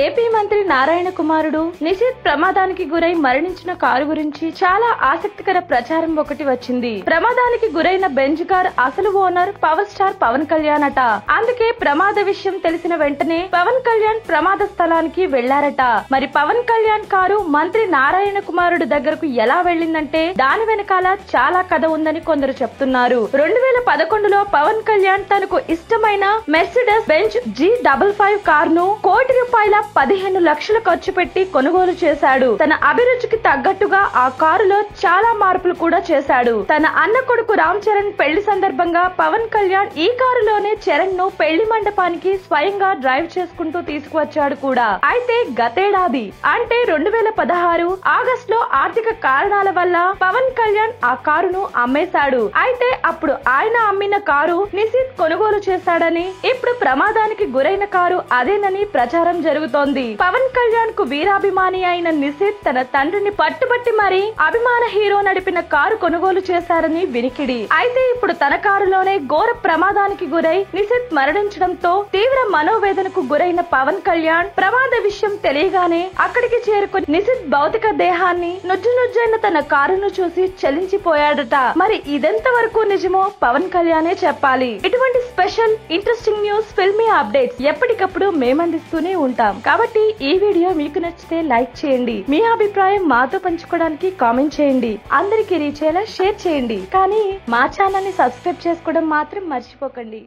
AP మంత్రి నారాయణ కుమారుడు నిషిత్ ప్రమాదానికి గురై మరణించిన కారు గురించి చాలా ఆసక్తికర ప్రచారం ఒకటి వచ్చింది. ప్రమాదానికి గురైన బెంజ్ కార్ అసలు owner power star Pawan Kalyan అట. అందుకే ప్రమాద విషయం తెలిసిన వెంటనే పవన్ కళ్యాణ్ ప్రమాద స్థలానికి వెళ్ళారట. మరి పవన్ కళ్యాణ్ కారు మంత్రి నారాయణ కుమారుడు దగ్గరకు ఎలా వెళ్ళిందంటే దాని వెనకాల చాలా కథ ఉందని కొందరు చెప్తున్నారు. రెండు వేల పదకొండులో పవన్ కళ్యాణ్ తనకు ఇష్టమైన Mercedes Benz G double five కార్ను కోటి రూపాయల పదిహేను లక్షలు ఖర్చు పెట్టి కొనుగోలు చేశాడు. తన అభిరుచికి తగ్గట్టుగా ఆ కారులో చాలా మార్పులు కూడా చేశాడు. తన అన్న కొడుకు రామ్ చరణ్ పెళ్ళి సందర్భంగా పవన్ కళ్యాణ్ ఈ కారులోనే చరణ్ను పెళ్ళి మండపానికి స్వయంగా డ్రైవ్ చేసుకుంటూ తీసుకువచ్చాడు కూడా. అయితే గతేడాది అంటే రెండు వేల పదహారు ఆగస్ట్లో ఆర్థిక కారణాల వల్ల పవన్ కళ్యాణ్ ఆ కారును అమ్మేశాడు. అయితే అప్పుడు ఆయన అమ్మిన కారు నిశీత్ కొనుగోలు చేశాడని ఇప్పుడు ప్రమాదానికి గురైన కారు అదేనని ప్రచారం జరుగుతుంది పవన్ కళ్యాణ్కు వీరాభిమాని అయిన నిషిత్ తన తండ్రిని పట్టుబట్టి మరీ అభిమాన హీరో నడిపిన కారు కొనుగోలు చేశారని వినికిడి. అయితే ఇప్పుడు తన కారులోనే ఘోర ప్రమాదానికి గురై నిషిత్ మరణించడంతో తీవ్ర మనోవేదనకు గురైన పవన్ కళ్యాణ్ ప్రమాద విషయం తెలియగానే అక్కడికి చేరుకుని నిషిత్ భౌతిక దేహాన్ని నుజ్జు నుజ్జైన తన కారును చూసి చలించిపోయాడట. మరి ఇదెంత వరకు నిజమో పవన్ కళ్యాణే చెప్పాలి. ఇటువంటి special interesting news filmy updates ఎప్పటికప్పుడు మేమందిస్తూనే ఉంటాం. కాబట్టి ఈ వీడియో మీకు నచ్చితే లైక్ చేయండి. మీ అభిప్రాయం మాతో పంచుకోవడానికి కామెంట్ చేయండి. అందరికీ రీచ్ అయ్యేలా షేర్ చేయండి. కానీ మా ఛానల్ని సబ్స్క్రైబ్ చేసుకోవడం మాత్రం మర్చిపోకండి.